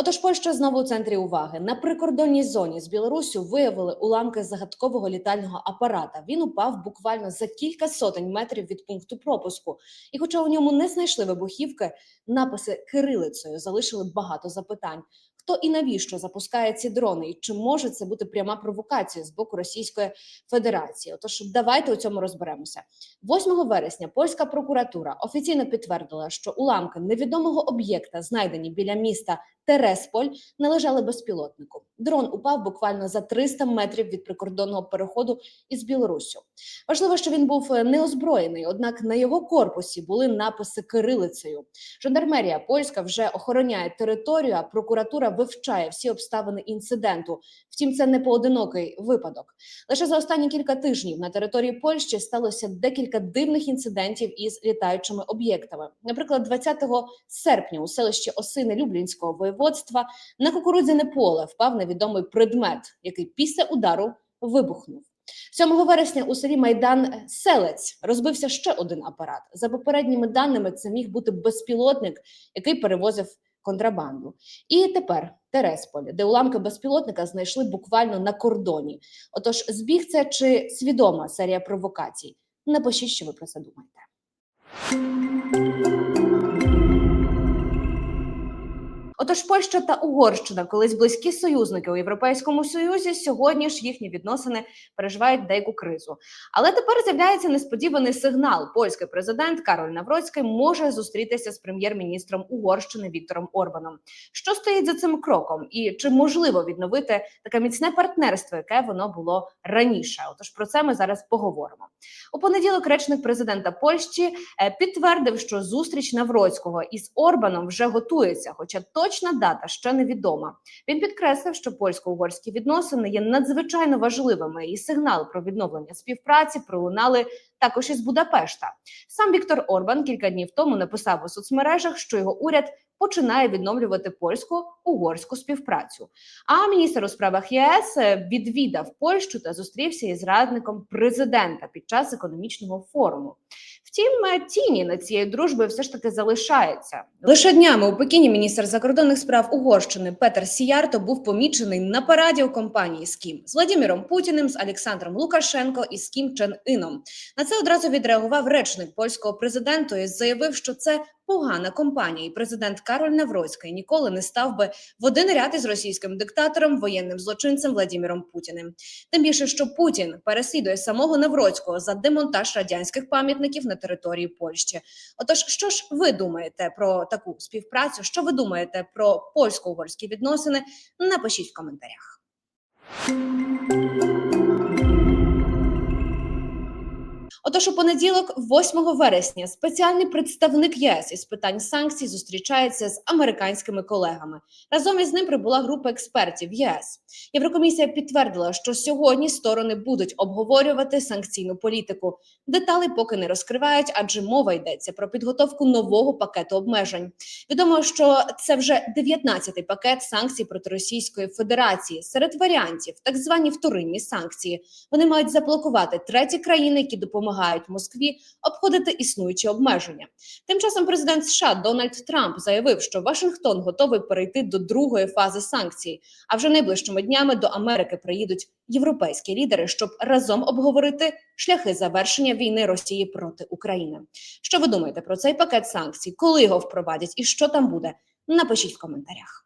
Отож, Польща знову у центрі уваги на прикордонній зоні з Білоруссю виявили уламки загадкового літального апарата. Він упав буквально за кілька сотень метрів від пункту пропуску. І, хоча у ньому не знайшли вибухівки, написи кирилицею залишили багато запитань. Хто і навіщо запускає ці дрони? І чи може це бути пряма провокація з боку Російської Федерації? Отож, давайте у цьому розберемося. 8 вересня польська прокуратура офіційно підтвердила, що уламки невідомого об'єкта, знайдені біля міста Тересполь, належали безпілотнику. Дрон упав буквально за 300 метрів від прикордонного переходу із Білоруссю. Важливо, що він був е, неозброєний, однак на його корпусі були написи кирилицею. Жандармерія польська вже охороняє територію, а прокуратура вивчає всі обставини інциденту. Втім, це не поодинокий випадок. Лише за останні кілька тижнів на території Польщі сталося декілька дивних інцидентів із літаючими об'єктами. Наприклад, 20 серпня у селищі Осини Люблінського воєводства на кукурудзяне поле впав невідомий предмет, який після удару вибухнув. 7 вересня у селі Майдан Селець розбився ще один апарат. За попередніми даними, це міг бути безпілотник, який перевозив контрабанду. І тепер Тересполь, де уламки безпілотника знайшли буквально на кордоні. Отож, збіг це чи свідома серія провокацій? Напишіть, що ви про це думаєте. Отож, Польща та Угорщина, колись близькі союзники у Європейському Союзі, сьогодні ж їхні відносини переживають деяку кризу. Але тепер з'являється несподіваний сигнал. Польський президент Кароль Навроцький може зустрітися з прем'єр-міністром Угорщини Віктором Орбаном. Що стоїть за цим кроком, і чи можливо відновити таке міцне партнерство, яке воно було раніше? Отож, про це ми зараз поговоримо. У понеділок речник президента Польщі е, підтвердив, що зустріч Навроцького із Орбаном вже готується, хоча точна дата ще невідома. Він підкреслив, що польсько-угорські відносини є надзвичайно важливими, і сигнал про відновлення співпраці пролунали також із Будапешта. Сам Віктор Орбан кілька днів тому написав у соцмережах, що його уряд починає відновлювати польсько-угорську співпрацю. А міністр у справах ЄС е, відвідав Польщу та зустрівся із радником президента під час економічного форуму. Втім, е, тіні на цієї дружби все ж таки залишається. Лише днями у Пекіні міністр закордонних справ Угорщини Петер Сіярто був помічений на параді у компанії з Кім з Владіміром Путіним, з Олександром Лукашенко і з Кім Чен Іном. На це одразу відреагував речник польського президента і заявив, що це погана компанія, і президент Кароль Навроцький ніколи не став би в один ряд із російським диктатором, воєнним злочинцем Владимиром Путіним. Тим більше, що Путін переслідує самого Навроцького за демонтаж радянських пам'ятників на території Польщі. Отож, що ж ви думаєте про таку співпрацю? Що ви думаєте про польсько-угорські відносини? Напишіть в коментарях. Отож, у понеділок, 8 вересня, спеціальний представник ЄС із питань санкцій зустрічається з американськими колегами. Разом із ним прибула група експертів ЄС. Єврокомісія підтвердила, що сьогодні сторони будуть обговорювати санкційну політику. Деталі поки не розкривають, адже мова йдеться про підготовку нового пакету обмежень. Відомо, що це вже 19-й пакет санкцій проти Російської Федерації. Серед варіантів так звані вторинні санкції. Вони мають заблокувати треті країни, які допомагають Москві обходити існуючі обмеження. Тим часом президент США Дональд Трамп заявив, що Вашингтон готовий перейти до другої фази санкцій. А вже найближчими днями до Америки приїдуть європейські лідери, щоб разом обговорити шляхи завершення війни Росії проти України. Що ви думаєте про цей пакет санкцій? Коли його впровадять і що там буде? Напишіть в коментарях.